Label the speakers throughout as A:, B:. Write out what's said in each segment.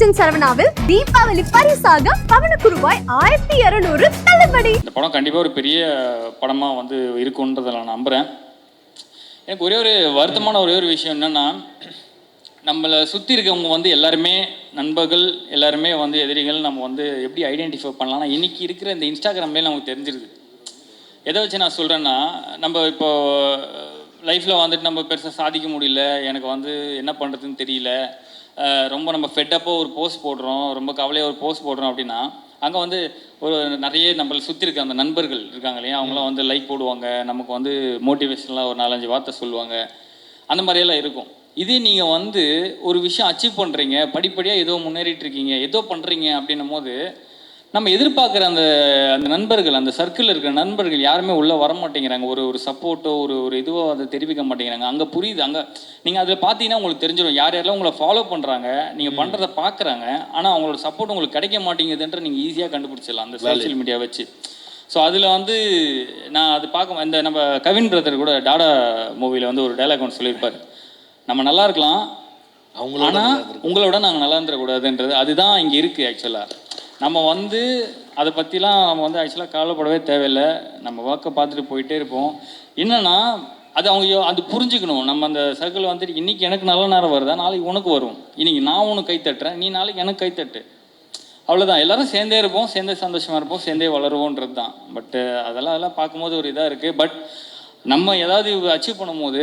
A: Agent சரவணாவில் Deepavali பரிசாக பவனுக்கு ரூபாய் ஆயிரத்தி இருநூறு தள்ளுபடி.
B: இந்த படம் கண்டிப்பாக ஒரு பெரிய படமாக வந்து இருக்குன்றதை நான் நம்புகிறேன் எனக்கு ஒரே ஒரு வருத்தமான ஒரே ஒரு விஷயம் என்னென்னா நம்மளை சுற்றி இருக்கவங்க வந்து எல்லாருமே நண்பர்கள் எல்லாருமே வந்து எதிரிகள் நம்ம வந்து எப்படி ஐடென்டிஃபை பண்ணலாம்னா இன்னைக்கு இருக்கிற இந்த இன்ஸ்டாகிராம்லேயே நமக்கு தெரிஞ்சிருது. எதை வச்சு நான் சொல்கிறேன்னா நம்ம இப்போ லைஃப்பில் வந்துட்டு நம்ம பெருசாக சாதிக்க முடியல. எனக்கு வந்து என்ன பண்ணுறதுன்னு தெரியல. ரொம்ப நம்ம ஃபெட்டப்பாக ஒரு போஸ்ட் போடுறோம். ரொம்ப கவலையாக ஒரு போஸ்ட் போடுறோம் அப்படின்னா அங்கே வந்து ஒரு நிறைய நம்மளை சுற்றி இருக்க அந்த நண்பர்கள் இருக்காங்க இல்லையா? அவங்களாம் வந்து லைக் போடுவாங்க. நமக்கு வந்து மோட்டிவேஷனலாக ஒரு நாலஞ்சு வார்த்தை சொல்லுவாங்க. அந்த மாதிரியெல்லாம் இருக்கும். இதே நீங்கள் வந்து ஒரு விஷயம் அச்சீவ் பண்ணுறீங்க படிப்படியாக ஏதோ முன்னேறிட்டு இருக்கீங்க. ஏதோ பண்ணுறீங்க அப்படின்னும் போது நம்ம எதிர்பார்க்குற அந்த அந்த நண்பர்கள் அந்த சர்க்கிளில் இருக்கிற நண்பர்கள் யாருமே உள்ளே வர மாட்டேங்கிறாங்க ஒரு ஒரு சப்போர்ட்டோ ஒரு ஒரு இதுவோ அதை தெரிவிக்க மாட்டேங்கிறாங்க. அங்கே புரியுது. அங்கே நீங்கள் அதில் பார்த்தீங்கன்னா உங்களுக்கு தெரிஞ்சிடும் யார் யாரெல்லாம் உங்களை ஃபாலோ பண்ணுறாங்க நீங்கள் பண்ணுறத பார்க்குறாங்க. ஆனால் அவங்களோட சப்போர்ட் உங்களுக்கு கிடைக்க மாட்டேங்குதுன்ற நீங்கள் ஈஸியாக கண்டுபிடிச்சிடலாம் அந்த சோஷியல் மீடியா வச்சு. ஸோ அதில் வந்து நான் அது பார்க்க இந்த நம்ம கவின் பிரதர் கூட டாடா மூவியில் வந்து ஒரு டைலாக் ஒன்று சொல்லியிருப்பார். நம்ம நல்லா இருக்கலாம்.
C: அவங்களோட
B: ஆனால் உங்களோட நாங்கள் நல்லா இருந்துடக்கூடாதுன்றது அதுதான் இங்கே இருக்குது ஆக்சுவலாக நம்ம வந்து அதை பற்றிலாம் நம்ம வந்து ஆக்சுவலாக கவலைப்படவே தேவையில்லை. நம்ம ஒர்க்கை பார்த்துட்டு போயிட்டே இருப்போம். என்னென்னா அது அவங்க அது புரிஞ்சுக்கணும். நம்ம அந்த சர்க்கிள் வந்துட்டு இன்றைக்கி எனக்கு நல்ல நேரம் வருதா? நாளைக்கு உனக்கு வரும். இன்றைக்கி நான் உனக்கு கை தட்டுறேன். நீ நாளைக்கு எனக்கு கை தட்டு. அவ்வளோதான் எல்லாரும் சேர்ந்தே இருப்போம் சேர்ந்தே சந்தோஷமாக இருப்போம் சேர்ந்தே வளருவோன்றது தான். பட்டு அதெல்லாம் அதெல்லாம் பார்க்கும்போது ஒரு இதாக இருக்குது பட் நம்ம ஏதாவது அச்சீவ் பண்ணும்போது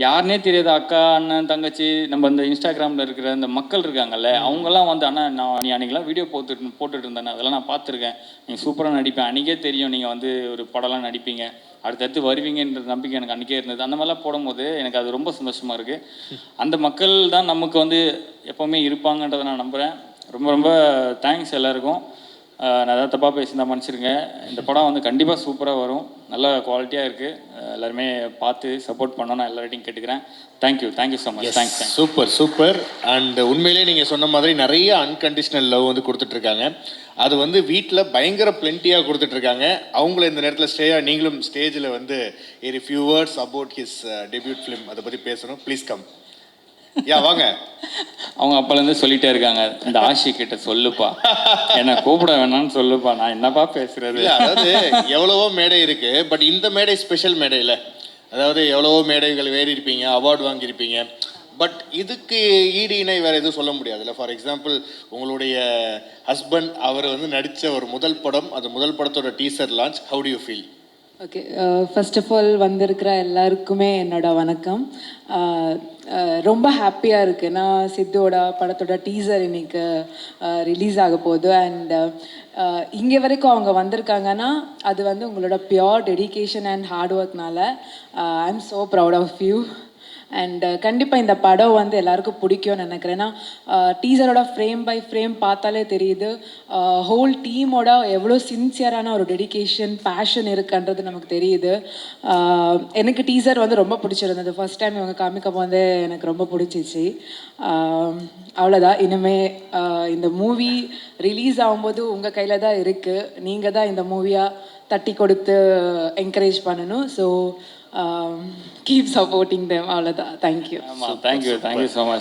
B: யாருனே தெரியாத அக்கா அண்ணன் தங்கச்சி நம்ம இந்த இன்ஸ்டாகிராமில் இருக்கிற இந்த மக்கள் இருக்காங்கல்ல அவங்கெல்லாம் வந்து அண்ணா நான் நீ அன்றைக்கெல்லாம் வீடியோ போட்டுட்டு போட்டுட்டு இருந்தேன் அதெல்லாம் நான் பார்த்துருக்கேன். நீங்கள் சூப்பராக நடிப்பேன். அன்றைக்கே தெரியும் நீங்கள் வந்து ஒரு படம்லாம் நடிப்பீங்க. அடுத்தடுத்து வருவீங்கன்ற நம்பிக்கை எனக்கு அன்றைக்கே இருந்தது. அந்த மாதிரிலாம் போடும்போது எனக்கு அது ரொம்ப சந்தோஷமாக இருக்குது அந்த மக்கள் தான் நமக்கு வந்து எப்போவுமே இருப்பாங்கன்றதை நான் நம்புகிறேன் ரொம்ப ரொம்ப தேங்க்ஸ் எல்லாருக்கும். நான் ஏதாவது தப்பாக பேசியிருந்தா மன்னிச்சிருங்க. இந்த படம் வந்து கண்டிப்பாக சூப்பராக வரும். நல்ல குவாலிட்டியாக இருக்குது எல்லாருமே பார்த்து சப்போர்ட் பண்ணணும். நான் எல்லார்ட்டையும் கேட்டுக்கிறேன். Thank you thank you so much thanks thanks
C: super super and உண்மையிலேயே நீங்கள் சொன்ன மாதிரி நிறைய அன்கண்டிஷனல் லவ் வந்து கொடுத்துட்ருக்காங்க. அது வந்து வீட்டில் பயங்கர பிளென்ட்டியாக கொடுத்துட்ருக்காங்க. அவங்கள இந்த நேரத்தில் ஸ்டேயா நீங்களும் ஸ்டேஜில் வந்து ஒரு few words about his debut film அதை பற்றி பேசணும். ப்ளீஸ் கம் யா வாங்க.
B: அவங்க அப்போலேருந்து சொல்லிட்டே இருக்காங்க. இந்த ஆஷி கிட்ட சொல்லுப்பா. என்னை கூப்பிட வேணாம்னு சொல்லுப்பா. நான் என்னப்பா பேசுறது?
C: அதாவது எவ்வளவோ மேடை இருக்கு. பட் இந்த மேடை ஸ்பெஷல் மேடை இல்லை. அதாவது எவ்வளவோ மேடைகள் ஏறி இருப்பீங்க அவார்டு வாங்கியிருப்பீங்க. பட் இதுக்கு ஈடு இணை வேற எதுவும் சொல்ல முடியாதுல்ல. ஃபார் எக்ஸாம்பிள் உங்களுடைய ஹஸ்பண்ட் அவர் வந்து நடித்த ஒரு முதல் படம் அது முதல் படத்தோட teaser launch how do you feel
D: okay first of all வந்திருக்கிற எல்லாருக்குமே என்னோட வணக்கம். Uh, uh, ரொம்ப ஹாப்பியாக இருக்குது நான் சித்தோட படத்தோட டீசர் இன்னைக்கு uh, ரிலீஸ் ஆக போகுது. அண்ட் இங்கே வரைக்கும் அவங்க வந்திருக்காங்கன்னா அது வந்து உங்களோட pure dedication and hard ஒர்க்னால I am so proud of you and uh, கண்டிப்பாக இந்த படம் வந்து எல்லாருக்கும் பிடிக்கும்னு நினைக்கிறேன். ஏன்னா டீசரோட ஃப்ரேம் பை ஃப்ரேம் பார்த்தாலே தெரியுது. ஹோல் டீமோட எவ்வளோ சின்சியரான ஒரு டெடிகேஷன் பேஷன் இருக்குன்றது நமக்கு தெரியுது. Uh, எனக்கு டீசர் வந்து ரொம்ப பிடிச்சிருந்தது. ஃபர்ஸ்ட் டைம் இவங்க காமிக்க போது எனக்கு ரொம்ப பிடிச்சிச்சு. Um, அவ்வளோதான் இனிமே uh, இந்த மூவி ரிலீஸ் ஆகும்போது உங்கள் கையில் தான் இருக்குது நீங்கள் தான் இந்த மூவியாக தட்டி கொடுத்து uh, என்கரேஜ் பண்ணணும். ஸோ கீப் சப்போர்ட்டிங் தேம் அவ்வளோதான் தேங்க்யூ
B: ஆமாம் thank you thank you so much